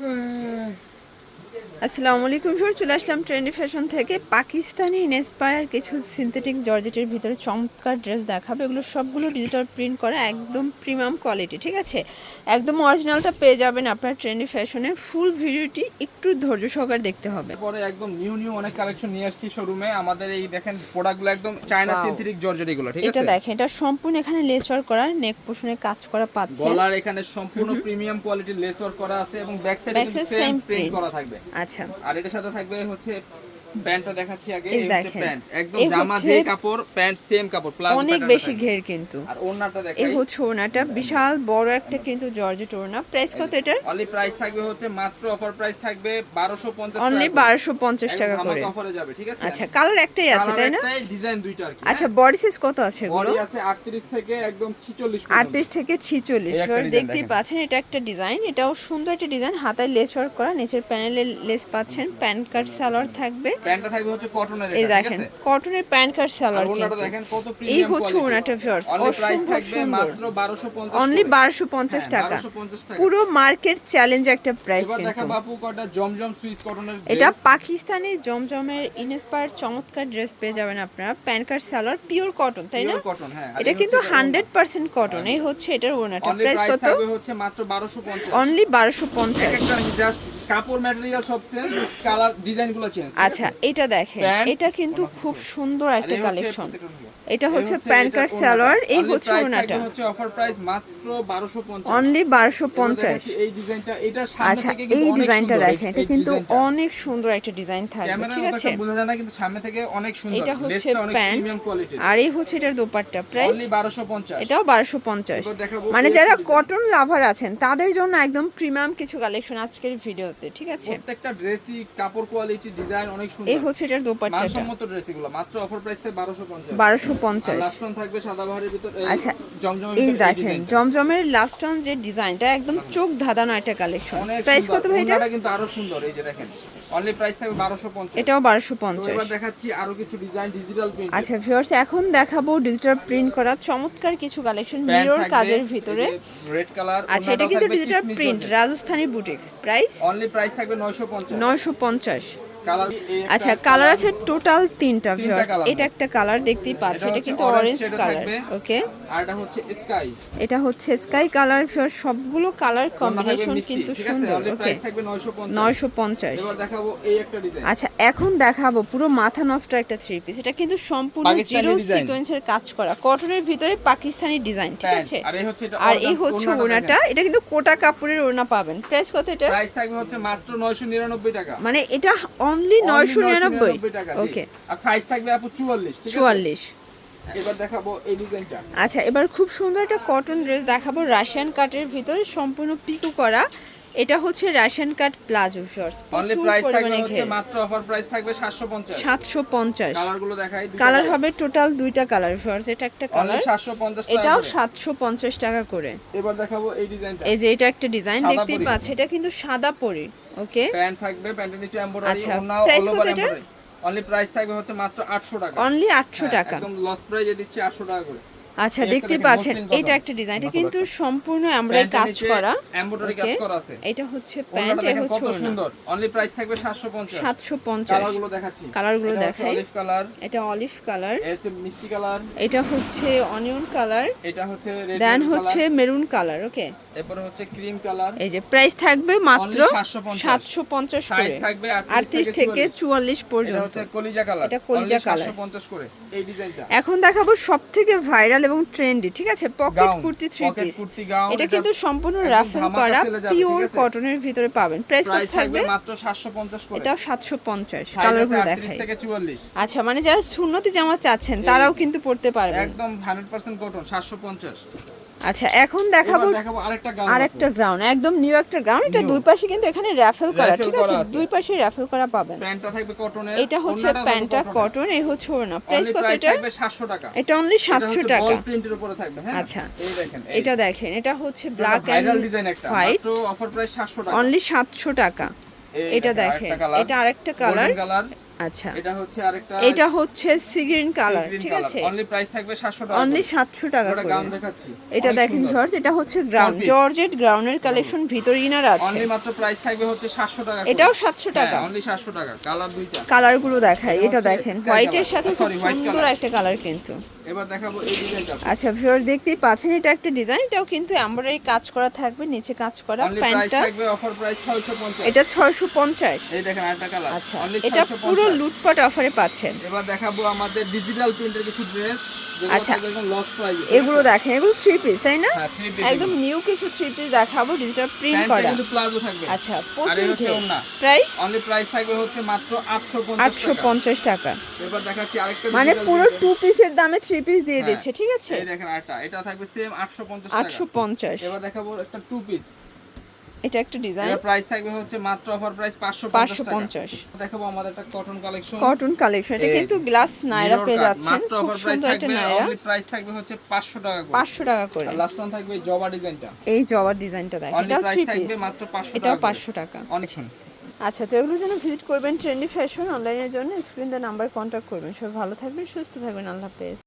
Hmm. আসসালামু আলাইকুম sir চলে আসলাম ট্রেন্ডি ফ্যাশন থেকে। পাকিস্তানি ইনস্পায়ার কিছু সিনথেটিক জর্জেটের ভিতরে চমৎকার ড্রেস দেখাবে। এগুলো সবগুলো ডিজিটাল প্রিন্ট করা একদম প্রিমিয়াম কোয়ালিটি ঠিক আছে? একদম অরিজিনালটা পেয়ে যাবেন আপনার ট্রেন্ডি ফ্যাশনে। ফুল ভিডিওটি একটু ধৈর্য সহকারে দেখতে হবে। পরে একদম নিউ নিউ অনেক কালেকশন নিয়ে আসছি শোরুমে আমাদের এই দেখেন প্রোডাক্টগুলো একদম চায়না সিনথেটিক জর্জেট এগুলো ঠিক আছে? এটা দেখেন এটা সম্পূর্ণ এখানে লেচার করা নেক পোষণে কাজ করা পাচ্ছে। গলার এখানে সম্পূর্ণ প্রিমিয়াম কোয়ালিটির লেস ওয়ার্ক করা আছে এবং ব্যাক সাইডে সেম প্রিন্ট করা থাকবে। আচ্ছা। আর এটার সাথে থাকবে হচ্ছে প্যান্টটা দেখাচ্ছি আগে এই হচ্ছে প্যান্ট। একদম জামা যে কাপড় প্যান্ট সেম কাপড় প্লাস অনেক বেশি ঘের কিন্তু। আর ওড়নাটা এই হচ্ছে ওনাটা বিশাল বড় একটা কিন্তু জর্জেট ওনা প্রাইস কত এটার? অনলি প্রাইস থাকবে হচ্ছে মাত্র অফার প্রাইস থাকবে 1250 অনলি বারোশো পঞ্চাশ টাকা করে। অফারে যাবে ঠিক আছে? আচ্ছা কালার একটাই আছে তাই না? ডিজাইন দুইটা আর কি। আচ্ছা বডি সাইজ কত আছে এগুলো? বডি আছে 38 থেকে একদম 46 পর্যন্ত। আটত্রিশ থেকে ছিচল্লিশ। এই একটা design দেখতেই দেখেন। পাচ্ছেন এটা একটা ডিজাইন এটাও সুন্দর একটা ডিজাইন হাতায় লেস ওয়ার্ক করা নিচের প্যানেলে লেস পাচ্ছেন। প্যান কার্ড সালোয়ার থাকবে। প্যান্টটা থাকবে হচ্ছে কটনের এই দেখেন কটনের প্যান কার্ড আর সালোয়ার ওনাটা দেখেন কত এই হচ্ছে ওনাটা ভিউয়ার্স অসম্ভব সুন্দর। মাত্র 1250 অনলি করে। বারোশো পঞ্চাশ হ্যাঁ, টাকা। 1250 টাকা। পুরো মার্কেট চ্যালেঞ্জ একটা প্রাইস কিন্তু দেখা বাপু কটা জমজম সুইস কটনের এটা পাকিস্তানি জমজমের ইনস্পায়ার চমৎকার ড্রেস পেয়ে যাবেন আপনারা। Pan card salwar pure cotton তাই না? cotton, হ্যাঁ। এটা কিন্তু হচ্ছে হান্ড্রেড পার্সেন্ট কটন এই হচ্ছে এটার ওনাটা প্রাইস কত? হচ্ছে মাত্র 1250 অনলি বারোশো পঞ্চাশ। একটা জাস্ট কাপড় ম্যাটেরিয়াল সব সেম কালার ডিজাইনগুলো চেঞ্জ আচ্ছা এটা দেখেন এটা কিন্তু খুব সুন্দর একটা কালেকশন এটা হচ্ছে প্যান কার্ড সালোয়ার এই হচ্ছে ওনাটা। হচ্ছে অফার প্রাইস মাত্র 1250 অনলি বারোশো পঞ্চাশ। আচ্ছা এই ডিজাইনটা দেখেন এটা কিন্তু অনেক সুন্দর একটা ডিজাইন থাকবে ঠিক আছে? একটা বোঝা যায় না কিন্তু সামনে থেকে অনেক সুন্দর। এটা হচ্ছে প্যান্ট আর এই হচ্ছে এটার দোপাট্টা। প্রাইস এটাও বারোশো পঞ্চাশ। মানে যারা কটন লাভার আছেন তাদের জন্য একদম প্রিমিয়াম কিছু কালেকশন আজকের ভিডিওতে ঠিক আছে? প্রত্যেকটা ড্রেসই কাপড় কোয়ালিটি ডিজাইন অনেক সুন্দর। এই হচ্ছে এটার দোপাট্টাটা। মানসম্মত ড্রেস এগুলো মাত্র অফার প্রাইস থেকে 1250 বারোশো পঞ্চাশ। লাস্ট থাকবে সাদা বাহারের ভিতর আচ্ছা, জমজমের এই দেখেন ডিজাইনটা। জমজমের লাস্ট অন যে ডিজাইনটা একদম চোখ ধাঁধানো একটা কালেকশন প্রাইস কত ভাই এটা কিন্তু আরও সুন্দর এই যে দেখেন। অনলি প্রাইস থাকবে 1250 এটাও বারোশো তো পঞ্চাশ এবার দেখাচ্ছি আরও কিছু ডিজাইন ডিজিটাল প্রিন্ট আচ্ছা ভিউয়ার্স এখন দেখাবো ডিজিটাল প্রিন্ট করা চমৎকার কিছু কালেকশন মিরর কাজের ভিতরে। রেড কালার আচ্ছা এটা কিন্তু digital print Rajasthani boutiques price only price থাকবে 950 নয়শো পঞ্চাশ। কালার আচ্ছা কালার আছে টোটাল তিনটা এটা একটা কালার দেখতেই পাচ্ছি এটা কিন্তু অরেঞ্জ কালার ওকে আর এটা হচ্ছে স্কাই এটা হচ্ছে স্কাই কালার ভিউয়ার্স সবগুলো কালার কম্বিনেশন কিন্তু সুন্দর ওকে 950 নয়শো পঞ্চাশ। এবার দেখাবো এই একটা ডিজাইন আচ্ছা এখন দেখাবো পুরো মাথা নষ্ট একটা থ্রি পিস এটা কিন্তু সম্পূর্ণ জিরো সিকোয়েন্সের কাজ করা। কটনের ভিতরে পাকিস্তানি ডিজাইন ঠিক আছে? আর এই হচ্ছে ওনাটা এটা কিন্তু কোটা কাপড়ের ওড়না পাবেন। প্রাইস কত এটা? প্রাইস থাকবে হচ্ছে মাত্র 999 টাকা। মানে এটা অনলি নয়শো নিরানব্বই। টাকা ওকে আর সাইজ থাকবে আপু 44 ঠিক আছে? চুয়াল্লিশ। এবার দেখাবো এই ডিজাইনটা আচ্ছা এবার খুব সুন্দর একটা কটন ড্রেস দেখাবো রাশিয়ান কাটের ভিতরে সম্পূর্ণ পিকো করা। এটা হচ্ছে Russian cut palazzo shorts. Only price থাকবে হচ্ছে মাত্র অফার প্রাইস থাকবে 750 সাতশো পঞ্চাশ। কালারগুলো দেখাই কালার হবে টোটাল দুইটা কালার শর্টস। এটা একটা কালার 750 টাকা এটাও করে। সাতশো পঞ্চাশ টাকা করে। এবার দেখাবো এই ডিজাইনটা এই যে এটা একটা ডিজাইন দেখতেই। পাচ্ছি। এটা কিন্তু সাদা পরি ওকে প্যান্ট থাকবে প্যান্টের নিচে এমব্রয়ডারি ওড়না all over? Embroidery only price থাকবে হচ্ছে মাত্র 800 টাকা। অনলি আটশো হ্যাঁ, টাকা একদম লস প্রাইজে দিচ্ছি 800 টাকা করে। আচ্ছা দেখতে পাচ্ছেন এটা একটা ডিজাইন এটা কিন্তু সম্পূর্ণ আমরা কাজ করা এমব্রয়ডারি কাজ করা আছে। এটা হচ্ছে প্যান্ট ওড়নাটা এ হচ্ছে কত সুন্দর। অনলি প্রাইস থাকবে 750 সাতশো পঞ্চাশ। কালারগুলো দেখাচ্ছি। কালারগুলো এটা হচ্ছে দেখাই। অলিভ কালার এটা অলিভ কালার এটা হচ্ছে মিষ্টি কালার এটা হচ্ছে অনিয়ন কালার এটা হচ্ছে রেড দেন হচ্ছে মেরুন কালার ওকে এরপরে হচ্ছে ক্রিম কালার এই যে প্রাইস থাকবে মাত্র 750 সাতশো পঞ্চাশ। করে। থাকবে আটত্রিশ থেকে চুয়াল্লিশ। এটা পর্যন্ত। হচ্ছে কলিজা কালার এটা কলিজা colour। 750 করে। এই ডিজাইনটা এখন দেখাবো সব থেকে ভাইরাল এবং ট্রেন্ডি ঠিক আছে? পকেট কুর্তি থ্রি পিস এটা কিন্তু সম্পূর্ণ রাফেল করা পিওর? কটনের ভিতরে পাবেন। প্রাইস কত থাকবে? মাত্র 750 করে। এটাও সাতশো পঞ্চাশ। সাইজ আছে কালারগুলো দেখাই। থেকে 44 আচ্ছা মানে যারা সুন্নতি জামা চাচ্ছেন তারাও কিন্তু পড়তে পারবেন। একদম 100% কটন 750 আচ্ছা এখন দেখাবো আরেকটা গ্রাউন্ড একদম নিউ একটা গ্রাউন্ড এটা দুই পাশে কিন্তু এখানে র্যাফেল করা ঠিক আছে। দুই পাশে র্যাফেল করা পাবেন। প্যান্টটা থাকবে কটনের এটা হচ্ছে প্যান্টটা কটন এই হচ্ছে ওড়না। প্রাইস কত এটা থাকবে 700 টাকা। এটা অনলি সাতশো টাকা। বল প্রিন্টের উপরে থাকবে হ্যাঁ আচ্ছা। এই দেখেন এটা দেখেন। এটা হচ্ছে ব্ল্যাক অ্যান্ড ডিজাইন একটা হোয়াইট মাত্র অফার প্রাইস 700 টাকা। অনলি সাতশো টাকা। এটা দেখেন, এটা আরেকটা কালার আচ্ছা। এটা হচ্ছে আরেকটা এটা হচ্ছে সি গ্রিন কালার ঠিক আছে? অনলি প্রাইস থাকবে 700 টাকা অনলি করে। সাতশো টাকা করে। গাউন দেখাচ্ছি। এটা দেখেন জর্জ এটা হচ্ছে গ্রাউন্ড জর্জেট গ্রাউন্ডের কালেকশন ভিতর ইনার আছে। অনলি মাত্র প্রাইস থাকবে হচ্ছে 700 টাকা এটাও 700 টাকা? হ্যাঁ, অনলি 700 টাকা। কালার দুইটা। কালারগুলো দেখায় এটা এটা দেখেন। হোয়াইটের সাথে খুব সুন্দর একটা কালার কিন্তু। এবার দেখাবো এই ডিজাইনটা। আচ্ছা ভিউয়ার দেখতেই পাচ্ছেন এটা একটা ডিজাইন এটাও কিন্তু এমব্রয়ডারি কাজ করা থাকবে নিচে কাজ করা প্যান্টটা। থাকবে অফার প্রাইস 650 এটা ছয়শো পঞ্চাশ। এই দেখেন আরেকটা কালার আচ্ছা এটা পুরো লুটপাট অফারে পাচ্ছেন। এবার দেখাবো আমাদের ডিজিটাল প্রিন্টের কিছু ড্রেস আচ্ছা। এগুলো। দেখেন এগুলো থ্রি পিস তাই না? হ্যাঁ একদম নিউ কিছু থ্রি পিস দেখাবো ডিজিটাল প্রিন্ট করা। আচ্ছা প্রচুর প্রাইস অনলি প্রাইস থাকবে হচ্ছে মাত্র 850 আটশো টাকা। পঞ্চাশ টাকা। এবার দেখাচ্ছি আরেকটা মানে পুরো টু পিসের দামে থ্রি পিস দিয়ে হ্যাঁ, দিচ্ছে ঠিক আছে? এই দেখেন এটা থাকবে সেম 850 টাকা। আটশো পঞ্চাশ। এবার দেখাবো একটা টু পিস এটা একটা ডিজাইন এর প্রাইস থাকবে হচ্ছে মাত্র অফার প্রাইস 550 পাঁচশো টাকা। পঞ্চাশ। দেখাবো আমাদের একটা কটন কালেকশন কটন কালেকশন এটা কিন্তু গ্লাস নাইরা পেয়ে যাচ্ছেন। মাত্র অফার প্রাইস থাকবে অনলি প্রাইস থাকবে হচ্ছে 500 টাকা করে। পাঁচশো টাকা করে। আর লাস্ট ওয়ান থাকবে জবা ডিজাইনটা এই জবার ডিজাইনটা দেখ অনলি এটাও প্রাইস থাকবে মাত্র 500 এটাও টাকা পাঁচশো টাকা। অনেক শুন আচ্ছা তো এগুলোর জন্য ভিজিট করবেন ট্রেন্ডি ফ্যাশন অনলাইনের জন্য স্ক্রিন দ্য নাম্বার কন্ট্যাক্ট করবেন। সবাই ভালো থাকবেন সুস্থ থাকবেন আল্লাহ হাফেজ।